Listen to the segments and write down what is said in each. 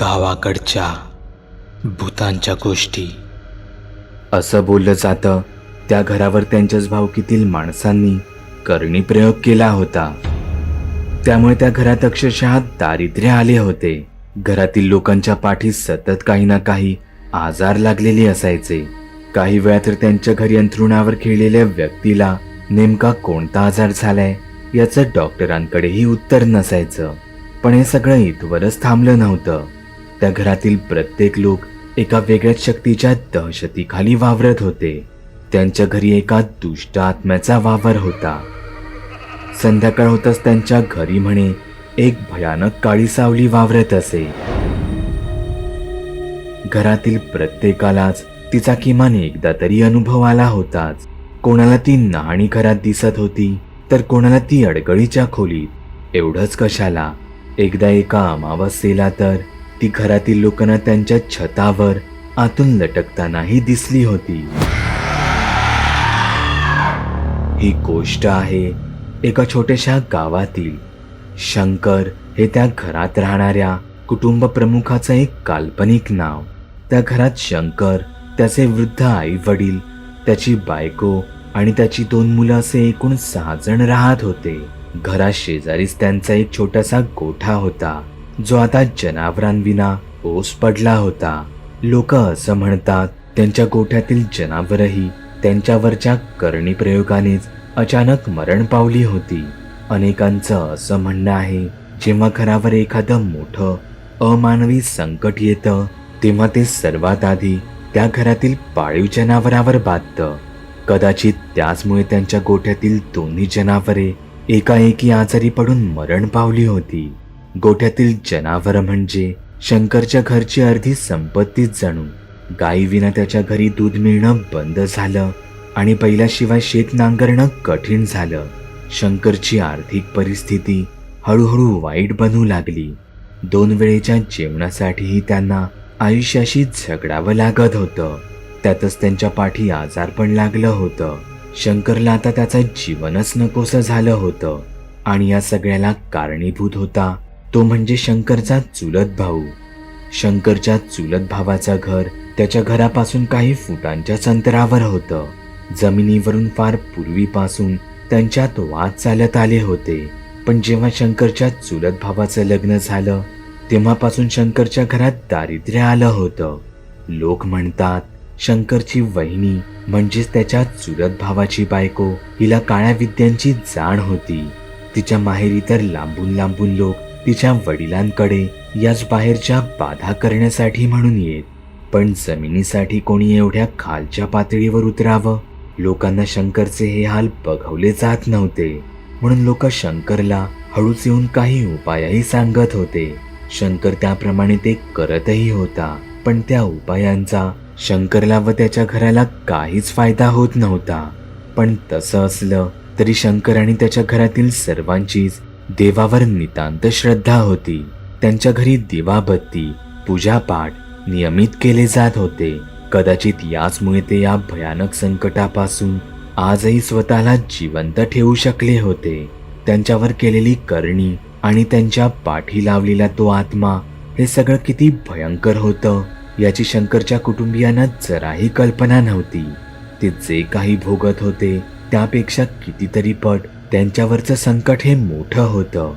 गावाकडच्या भूतांच्या गोष्टी. असं बोललं जातं त्या घरावर त्यांच्याच भावकीतील माणसांनी करणी प्रयोग केला होता. त्यामुळे त्या घरात अक्षरशः दारिद्र्य आले होते. घरातील लोकांच्या पाठी सतत काही ना काही आजार लागलेले असायचे. काही वेळा तर त्यांच्या घरी अंथरुणावर खेळलेल्या व्यक्तीला नेमका कोणता आजार झालाय याचं डॉक्टरांकडेही उत्तर नसायचं. पण हे सगळं इथवरच थांबलं नव्हतं. त्या घरातील प्रत्येक लोक एका वेगळ्याच शक्तीच्या दहशतीखाली वावरत होते. त्यांच्या घरी एका दुष्ट आत्म्याचा वावर होता. संध्याकाळ होताच त्यांच्या घरी म्हणे एक भयानक काळी सावली वावरत असे. घरातील प्रत्येकालाच तिचा किमान एकदा तरी अनुभव आला होताच. कोणाला ती नहाणी घरात दिसत होती तर कोणाला ती अडगळीच्या खोलीत. एवढंच कशाला? एकदा एका अमावस्येला तर ती घरातील लोकांना त्यांच्या छतावर आतून लटकतानाही दिसली होती. ही गोष्ट आहे एका छोट्याशा गावातील. शंकर हे त्या घरात राहणाऱ्या कुटुंब प्रमुखाचं एक काल्पनिक नाव. त्या घरात शंकर त्याचे वृद्ध आई वडील त्याची बायको आणि त्याची दोन मुलं असे एकूण सहा जण राहत होते. घरा शेजारीच त्यांचा एक छोटासा गोठा होता. जो आता जनावरांविना ओस पडला होता. लोक असं म्हणतात त्यांच्या गोठ्यातील जनावरही त्यांच्यावरच्या करणी प्रयोगानेच अचानक मरण पावली होती. अनेकांचं असं म्हणणं आहे जेव्हा घरावर एखादं मोठं अमानवी संकट येतं तेव्हा ते सर्वात आधी त्या घरातील पाळीव जनावरावर बाधतं. कदाचित त्याचमुळे त्यांच्या गोठ्यातील दोन्ही जनावरे एकाएकी आजारी पडून मरण पावली होती. गोठ्यातील जनावर म्हणजे शंकरच्या घरची अर्धी संपत्तीच जणू. गायीविना त्याच्या घरी दूध मिळणं बंद झालं आणि पहिल्याशिवाय शेत नांगरणं कठीण झालं. शंकरची आर्थिक परिस्थिती हळूहळू वाईट बनू लागली. दोन वेळेच्या जेवणासाठीही त्यांना आयुष्याशी झगडावं लागत होतं. त्यातच त्यांच्या पाठी आजार पण लागलं होतं. शंकरला आता त्याचं जीवनच नकोसं झालं होतं. आणि या सगळ्याला कारणीभूत होता तो म्हणजे शंकरचा चुलत भाऊ. शंकरच्या चुलत भावाचं घर त्याच्या घरापासून काही फुटांच्या अंतरावर होतं. जमिनीवरून फार पूर्वीपासून त्यांच्यात वाद चालत आले होते. पण जेव्हा शंकरच्या चुलत भावाचं लग्न झालं तेव्हापासून शंकरच्या घरात दारिद्र्य आलं होतं. लोक म्हणतात शंकरची वहिनी म्हणजेच त्याच्या चुलत भावाची बायको हिला काळ्या विद्यांची जाण होती. तिच्या माहेरी तर लांबून लांबून लोक तिच्या वडिलांकडे याच बाहेरच्या बाधा करण्यासाठी म्हणून येत. पण जमिनीसाठी कोणी एवढ्या खालच्या पातळीवर उतरावं? लोकांना शंकरचे हे हाल बघवले जात नव्हते. म्हणून लोक शंकरला हळूच येऊन काही उपायही सांगत होते. शंकर त्याप्रमाणे ते करतही होता. पण त्या उपायांचा शंकरला व त्याच्या घराला काहीच फायदा होत नव्हता. पण तसं असलं तरी शंकर आणि त्याच्या घरातील सर्वांचीच देवावर नितांत श्रद्धा होती. त्यांच्या घरी दिवाबत्ती पूजापाठ नियमित केले जात होते. कदाचित याचमुळे ते या भयानक संकटापासून आजही स्वतःला जिवंत ठेवू शकले होते. त्यांच्यावर केलेली करणी आणि त्यांच्या पाठी लावलेला तो आत्मा हे सगळं किती भयंकर होतं याची शंकरच्या कुटुंबियांना जराही कल्पना नव्हती. ते जे काही भोगत होते त्यापेक्षा कितीतरी पट त्यांच्यावरचं संकट हे मोठं होतं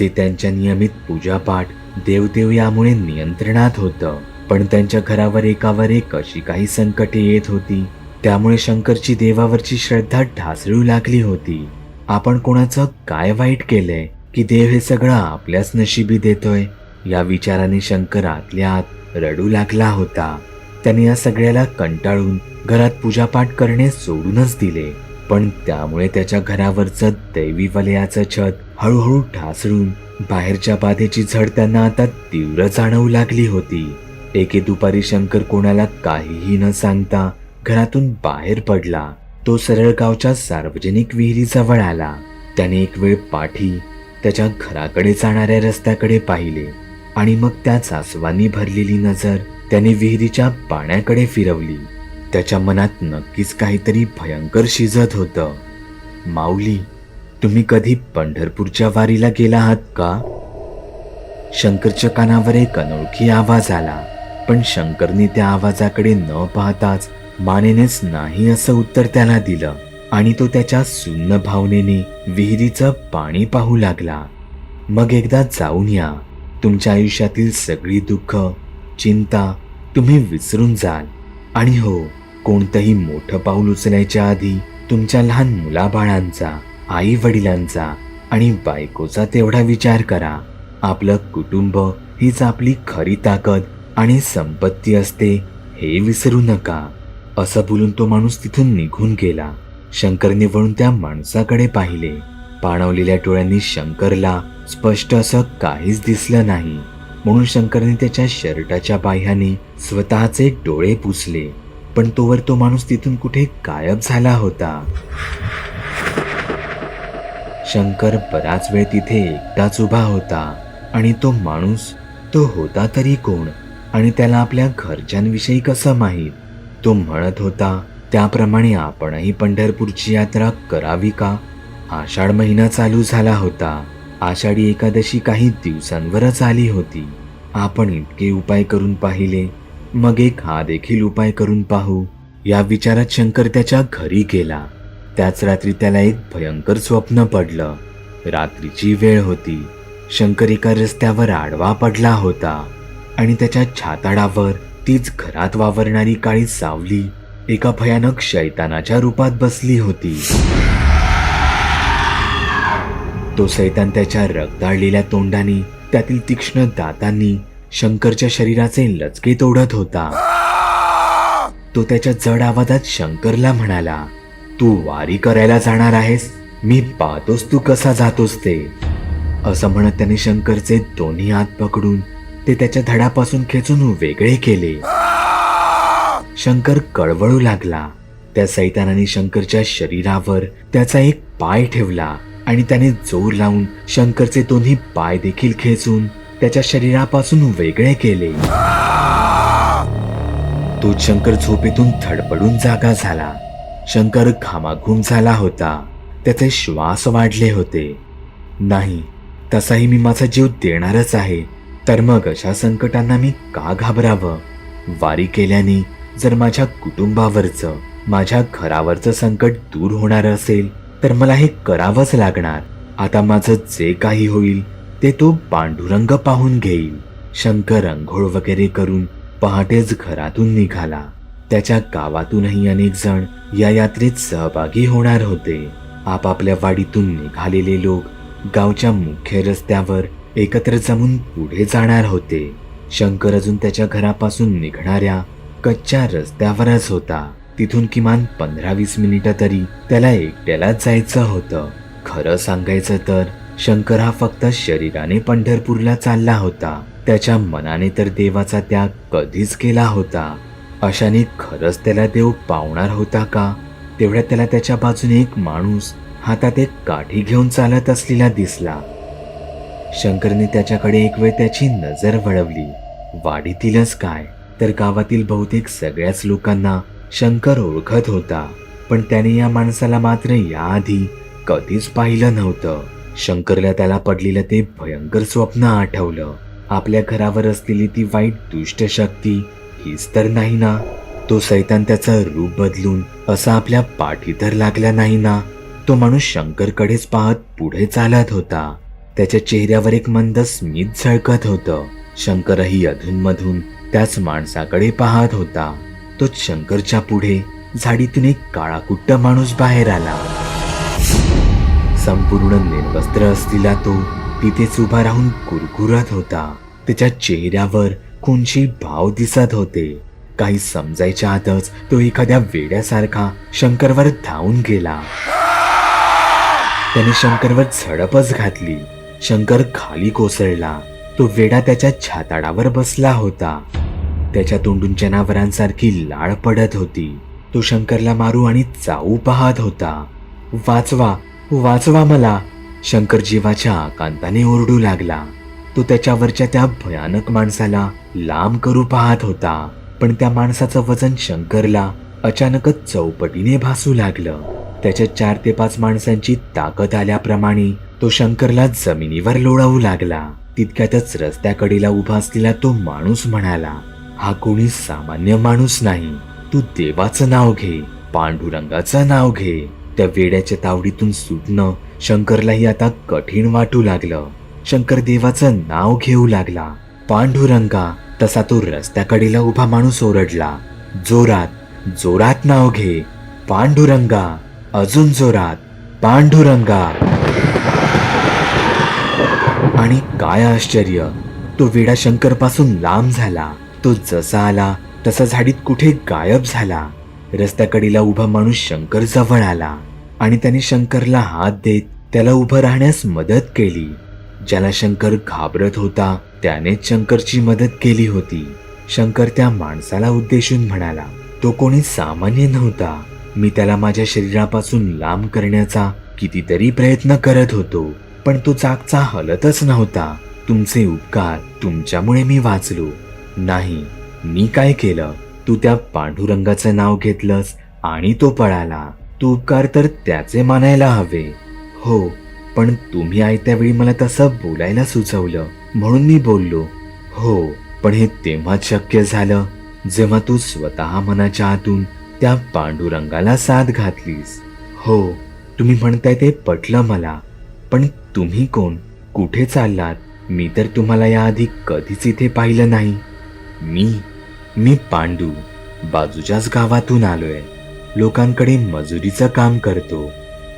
जे त्यांच्या नियमित पूजापाठ देवदेव यामुळे नियंत्रणात होतं. पण त्यांच्या घरावर एकावर एक अशी काही संकटे येत होती त्यामुळे शंकरची देवावरची श्रद्धा ढासळू लागली होती. आपण कोणाचं काय वाईट केलंय की देव हे सगळं आपल्याच नशिबी देतोय? या विचाराने शंकर आतल्या आत रडू लागला होता. त्याने या सगळ्याला कंटाळून घरात पूजापाठ करणे सोडूनच दिले. पण त्यामुळे त्याच्या घरावरचं दैवी वलयाचं छत हळूहळू ढासळून बाहेरच्या बाधेची झड त्यांना आता तीव्र जाणवू लागली होती. एके दुपारी शंकर कोणाला काहीही न सांगता घरातून बाहेर पडला. तो सरळ गावच्या सार्वजनिक विहिरीजवळ आला. त्याने एक वेळ पाठी त्याच्या घराकडे जाणाऱ्या रस्त्याकडे पाहिले आणि मग त्या सासवांनी भरलेली नजर त्याने विहिरीच्या पाण्याकडे फिरवली. त्याच्या मनात नक्कीच काहीतरी भयंकर शिजत होतं. माऊली तुम्ही कधी पंढरपूरच्या वारीला गेला आहात का? शंकरच्या कानावर एक अनोळखी आवाज आला पण शंकरने त्या आवाजाकडे न पाहताच मानेनेच नाही असं उत्तर त्याला दिलं आणि तो त्याच्या सुन्न भावनेने विहिरीचं पाणी पाहू लागला. मग एकदा जाऊन या. तुमच्या आयुष्यातील सगळी दुःख चिंता तुम्ही विसरून जाल. आणि हो कोणतंही मोठं पाऊल उचलायच्या आधी तुमच्या लहान मुलाबाळांचा आई वडिलांचा आणि बायकोचा तेवढा विचार करा. आपलं कुटुंब हीच आपली खरी ताकद आणि संपत्ती असते हे विसरू नका. असं बोलून तो माणूस तिथून निघून गेला. शंकरने वळून त्या माणसाकडे पाहिले. पाणवलेल्या डोळ्यांनी शंकरला स्पष्ट असं काहीच दिसलं नाही. म्हणून शंकरने त्याच्या शर्टाच्या बाह्याने स्वतःचे डोळे पुसले. पण तोवर तो माणूस तिथून कुठे गायब झाला होता. शंकर बराच वेळ तिथे एकटाच उभा होता आणि तो माणूस तो होता तरी कोण आणि त्याला आपल्या घरच्यांविषयी कसं माहीत? तो म्हणत होता त्याप्रमाणे आपणही पंढरपूरची यात्रा करावी का? आषाढ महिना चालू झाला होता. आषाढी एकादशी काही दिवसांवरच आली होती. आपण इतके उपाय करून पाहिले. मग एक हा देखील उपाय करून पाहू. या विचारात शंकर त्याच्या घरी गेला. त्याच रात्री त्याला एक भयंकर स्वप्न पडलं. रात्रीची वेळ होती. शंकर एका रस्त्यावर आडवा पडला होता. आणि त्याच्या छाताडावर तीच घरात वावरणारी काळी सावली एका भयानक शैतानाच्या रूपात बसली होती. तो सैतान त्याच्या रगदाळलेल्या तोंडाने त्यातील तीक्ष्ण दातांनी शंकरच्या शरीराचे लचके तोडत होता. तो त्याच्या जड आवाजात शंकरला म्हणाला तू वारी करायला जाणार आहेस? मी पाहतोस तू कसा जातोस ते. असं म्हणत त्याने शंकरचे दोन्ही हात पकडून ते त्याच्या धडापासून खेचून वेगळे केले. शंकर कळवळू लागला. त्या सैतानाने शंकरच्या शरीरावर त्याचा एक पाय ठेवला आणि त्याने जोर लावून शंकरचे दोन्ही पाय देखील खेचून त्याच्या शरीरापासून वेगळे केले. तो शंकर झोपेतून थडपडून जागा झाला. शंकर घामाघूम झाला होता. त्याचे श्वास वाढले होते. नाही तसाही मी माझा जीव देणारच आहे. तर मग अशा संकटांना मी का घाबरावं? वारी केल्याने जर माझ्या कुटुंबावरचं माझ्या घरावरचं संकट दूर होणार असेल तर मला हे करावंच लागणार. आता माझं जे काही होईल ते तो पांडुरंग पाहून घेईल. शंकर अंघोळ वगैरे करून पहाटेच घरातून निघाला. त्याच्या गावातूनही अनेक जण या यात्रेत सहभागी होणार होते. आपापल्या वाडीतून निघालेले लोक गावच्या मुख्य रस्त्यावर एकत्र जमून पुढे जाणार होते. शंकर अजून त्याच्या घरापासून निघणाऱ्या कच्च्या रस्त्यावरच होता. तिथून किमान पंधरा वीस मिनिटं तरी त्याला एकट्यालाच जायचं होतं. खरं सांगायचं तर शंकर हा फक्त शरीराने पंढरपूरला चालला होता. त्याच्या मनाने तर देवाचा त्याग कधीच केला होता. अशाने खरंच त्याला देव पावणार होता का? तेवढ्यात त्याला त्याच्या बाजूने एक माणूस हातात एक काठी घेऊन चालत असलेला दिसला. शंकरने त्याच्याकडे एक वेळ त्याची नजर वळवली. वाडीतीलच काय? तर गावातील बहुतेक सगळ्याच लोकांना शंकर ओळखत होता. पण त्याने या माणसाला मात्र याआधी कधीच पाहिलं नव्हतं. शंकरला त्याला पडलेलं ते भयंकर स्वप्न आठवलं. आपल्या घरावर असलेली ती वाईट दुष्ट शक्ती हीच तर नाही ना. तो सैतान त्याचं रूप बदलून असा आपल्या पाठी तर लागला नाही ना. तो माणूस शंकरकडेच पाहत पुढे चालत होता. त्याच्या चेहऱ्यावर एक मंद स्मित झळकत होतं. शंकरही अधूनमधून त्याच माणसाकडे पाहत होता. तो शंकरच्या पुढे झाडीतून एक काळाकुट्ट माणूस बाहेर आला. संपूर्ण निर्वस्त्र असलेला तो तिथेच उभा राहून कुरकुरत होता. त्याच्या चेहऱ्यावर कोणशी भाव दिसत होते. काही समजायच्या आतच तो एखाद्या वेड्यासारखा शंकरवर धावून गेला. त्याने शंकरवर झडपच घातली. शंकर खाली कोसळला. तो वेडा त्याच्या छाताडावर बसला होता. त्याच्या तोंडून जनावरांसारखी लाळ पडत होती. तो शंकरला मारू आणि चावू पाहत होता. वाचवा वाचवा मला. शंकर जीवाच्या आकांताने ओरडू लागला. तो त्याच्यावरच्या त्या भयानक माणसाला लांब करू पाहत होता. पण त्या माणसाचं वजन शंकरला अचानकच चौपटीने भासू लागलं. त्याच्या चार ते पाच माणसांची ताकद आल्याप्रमाणे तो शंकरला जमिनीवर लोळवू लागला. तितक्यातच रस्त्याकडेला उभा असलेला तो माणूस म्हणाला हा कोणी सामान्य माणूस नाही. तू देवाचं नाव घे पांडुरंगाचं नाव घे. त्या वेड्याच्या तावडीतून सुटणं शंकरलाही आता कठीण वाटू लागलं. शंकर देवाचं नाव घेऊ लागला. पांडुरंगा तसा तो रस्त्याकडेला उभा माणूस ओरडला. जोरात जोरात नाव घे. पांडुरंगा अजून जोरात. पांडुरंगा. आणि काय आश्चर्य तो वेडा शंकरपासून लांब झाला. तो जसा आला तसा झाडीत कुठे गायब झाला. रस्त्याकडीला उभा माणूस शंकर जवळ आला आणि त्याने शंकरला हात देत त्याला उभं राहण्यास मदत केली. ज्याला शंकर घाबरत होता त्यानेच शंकरची मदत केली होती. शंकर त्या माणसाला उद्देशून म्हणाला तो कोणी सामान्य नव्हता. मी त्याला माझ्या शरीरापासून लांब करण्याचा कितीतरी प्रयत्न करत होतो पण तो चाकचा हलतच नव्हता. तुमचे उपकार तुमच्यामुळे मी वाचलो. नाही मी काय केलं? तू त्या पांडुरंगाचं नाव घेतलंस आणि तो पळाला. तू उपकार तर त्याचे मानायला हवे. हो पण तुम्ही आयत्या वेळी मला तसं बोलायला सुचवलं. म्हणून मी बोललो हो पण हे तेव्हाच शक्य झालं जेव्हा तू स्वतः मनाच्या आतून त्या पांडुरंगाला साथ घातलीस. हो तुम्ही म्हणताय ते पटलं मला पण तुम्ही कोण? कुठे चाललात? मी तर तुम्हाला याआधी कधीच इथे पाहिलं नाही. मी? मी पांडू बाजूच्याच गावातून आलोय. लोकांकडे मजुरीचं काम करतो.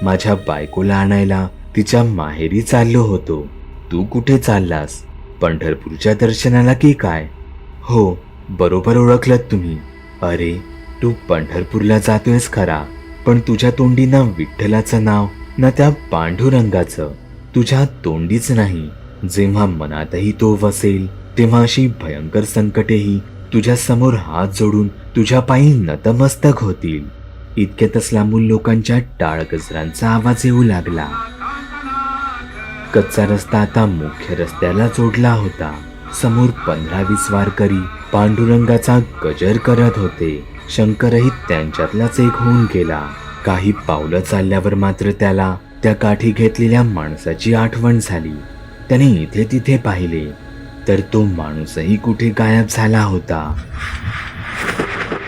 माझ्या बायकोला आणायला तिच्या माहेरी चाललो होतो. तू कुठे चाललास? पंढरपूरच्या दर्शनाला की काय? हो बरोबर ओळखलत तुम्ही. अरे तू पंढरपूरला जातोयस खरा पण तुझ्या तोंडी ना विठ्ठलाचं नाव ना त्या पांडुरंगाचं. तुझ्या तोंडीच नाही. जेव्हा मनातही तो वसेल तेव्हा अशी भयंकर संकटेही तुझ्यासमोर हात जोडून तुझ्या पायी नतमस्तक होतील. इतक्यातच लांबून लोकांच्या टाळ गजरांचा आवाज येऊ लागला. कच्चा रस्ता आता मुख्य रस्त्याला जोडला होता. समोर पंधरा वीस वारकरी पांडुरंगाचा गजर करत होते. शंकरही त्यांच्यातलाच एक होऊन गेला. काही पावलं चालल्यावर मात्र त्याला त्या काठी घेतलेल्या माणसाची आठवण झाली. त्याने इथे तिथे पाहिले. तर तो माणूसही कुठे गायब झाला होता.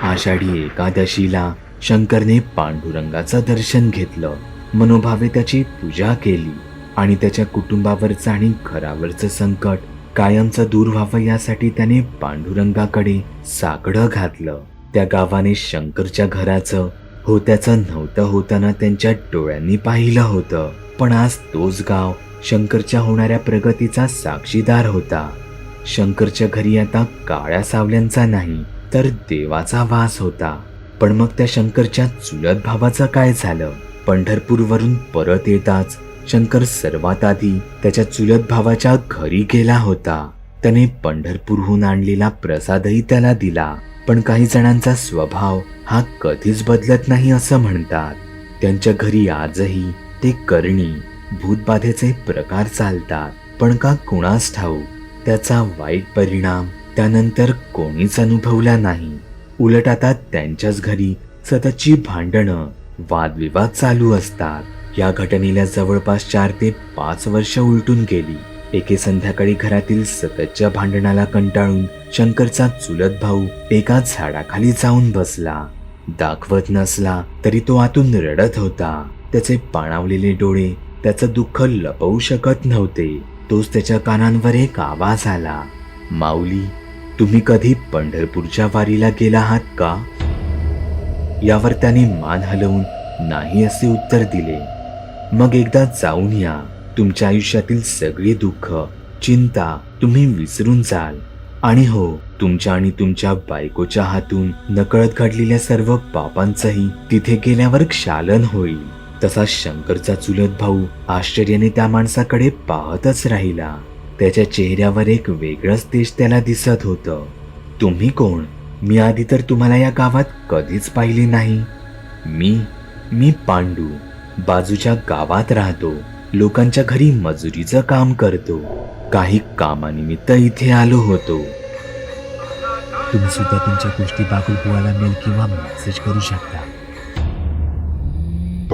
आषाढी एकादशीला शंकरने पांडुरंगाचं दर्शन घेतलं. मनोभावे त्याची पूजा केली आणि त्याच्या कुटुंबावरचं आणि घरावरचं संकट कायमचं दूर व्हावं यासाठी त्याने पांडुरंगाकडे साकडं घातलं. त्या गावाने शंकरच्या घराचं होत्याचं नव्हतं होताना त्यांच्या डोळ्यांनी पाहिलं होतं. पण आज तोच गाव शंकरच्या होणाऱ्या प्रगतीचा साक्षीदार होता. शंकरच्या घरी आता काळ्या सावल्यांचा नाही तर देवाचा वास होता. पण मग त्या शंकरच्या चुलत भावाचं काय झालं? पंढरपूरवरून परत येताच शंकर सर्वात आधी त्याच्या चुलत भावाच्या घरी गेला होता. त्याने पंढरपूरहून आणलेला प्रसादही त्याला दिला. पण काही जणांचा स्वभाव हा कधीच बदलत नाही असं म्हणतात. त्यांच्या घरी आजही ते करणी भूतबाधेचे प्रकार चालतात. पण का कुणास ठाऊ त्याचा वाईट परिणाम त्यानंतर कोणीच अनुभवला नाही. उलट आता त्यांच्याच घरी सततची भांडणं वादविवाद चालू असतात. या घटनेला जवळपास चार ते पाच वर्ष उलटून गेली. एके संध्याकाळी घरातील सततच्या भांडणाला कंटाळून शंकरचा चुलत भाऊ एका झाडाखाली जाऊन बसला. दाखवत नसला तरी तो आतून रडत होता. त्याचे पाणावलेले डोळे त्याचं दुःख लपवू शकत नव्हते. तोच त्याच्या कानांवर एक आवाज आला. माऊली तुम्ही कधी पंढरपूरच्या वारीला गेला आहात का? यावर त्याने मान हलवून नाही असे उत्तर दिले. मग एकदा जाऊन या. तुमच्या आयुष्यातील सगळी दुःख चिंता तुम्ही विसरून जाल. आणि हो तुमच्या आणि तुमच्या बायकोच्या हातून नकळत घडलेल्या सर्व पापांचंही तिथे गेल्यावर क्षालन होईल. तसा शंकरचा चुलत भाऊ आश्चर्याने त्या माणसाकडे पाहतच राहिला. त्याच्या चेहऱ्यावर एक वेगळंच देश त्याला दिसत होतं. तुम्ही कोण? मी आधी तर तुम्हाला या गावात कधीच पाहिले नाही. मी मी पांडू. बाजूच्या गावात राहतो. लोकांच्या घरी मजुरीचं काम करतो. काही कामानिमित्त इथे आलो होतो. तुम्ही सुद्धा तुमच्या गोष्टी बागुलबुवाला मेल किंवा मेसेज करू शकता.